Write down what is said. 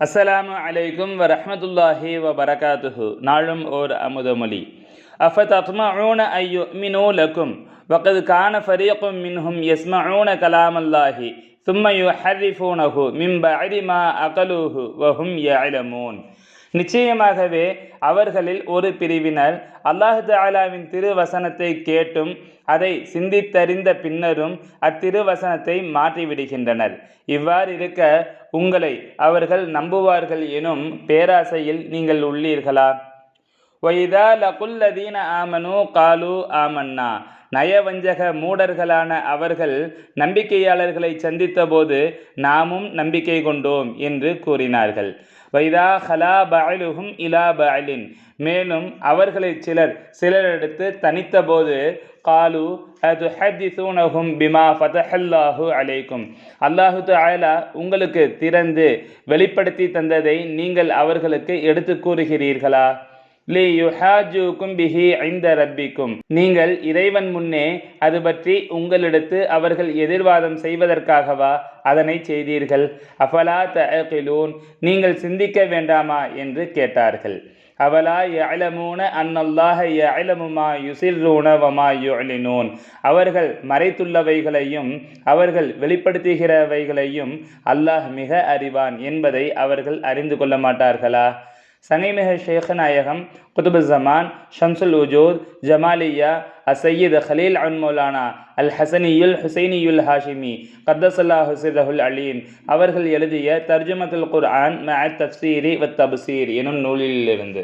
அஸ்ஸலாமு அலைக்கும் வரஹ்மத்துல்லாஹி வ பரகாத்துஹு நாளும் ஓர் அமுதமொழி அஃபதத்மஊன ஐயு மினூ லக்கும் வகது கான ஃபரீக்கும் மின்ஹும் யஸ்மஊன கலாமல்லாஹி சும்ம யுஹர்ரிஃபூனஹு மின் பஅதி மா அகலூஹு வஹும் யஅலமூன் நிச்சயமாகவே அவர்களில் ஒரு பிரிவினர் அல்லாஹு தாலாவின் திருவசனத்தை கேட்டும் அதை சிந்தித்தறிந்த பின்னரும் அத்திருவசனத்தை மாற்றிவிடுகின்றனர். இவ்வாறு இருக்க உங்களை அவர்கள் நம்புவார்கள் எனும் பேராசையில் நீங்கள் உள்ளீர்களா? ஒய்தா லகுல்லதீன ஆமனு காலு ஆமன்னா நயவஞ்சக மூடர்களான அவர்கள் நம்பிக்கையாளர்களை சந்தித்தபோது நாமும் நம்பிக்கை கொண்டோம் என்று கூறினார்கள். வைதா ஹலா பஅலுஹும் இலா பஅலின் மேலும் அவர்களை சிலர் சிலரெடுத்து தனித்தபோது காலு அது சூனகும் பிமா ஃபதஹல்லாஹு அலைக்கும் அல்லாஹு தாயலா உங்களுக்கு திறந்து வெளிப்படுத்தி தந்ததை நீங்கள் அவர்களுக்கு எடுத்து கூறுகிறீர்களா? லி யுஹாஜுக்கும் பிஹி ஐந்த ரப்பிக்கும். நீங்கள் இறைவன் முன்னே அது பற்றி உங்களிடத்து அவர்கள் எதிர்வாதம் செய்வதற்காகவா அதனை செய்தீர்கள்? அஃபலா தஅகிலூன் நீங்கள் சிந்திக்க வேண்டாமா என்று கேட்டார்கள். அவலா யலமூன அன்னல்லாஹ யலமுமா மா யுசிர்ரூன அவர்கள் மறைத்துள்ளவைகளையும் அவர்கள் வெளிப்படுத்துகிறவைகளையும் அல்லாஹ் மிக அறிவான் என்பதை அவர்கள் அறிந்து கொள்ள மாட்டார்களா? சங்கைமிக ஷேகநாயகம் குதுபு ஜமான் ஷம்சுல் உஜூத் ஜமாலியா அசையீத் ஹலீல் அன் மௌலானா அல் ஹசனியுல் ஹுசைனியுல் ஹாஷிமி கத்தசல்லா ஹுசிதஹுல் அலீம் அவர்கள் எழுதிய தர்ஜுமத்துல் குர்ஆன் மஅத் தப்சீரி வத் தப்சீர் எனும் நூலிலிருந்து.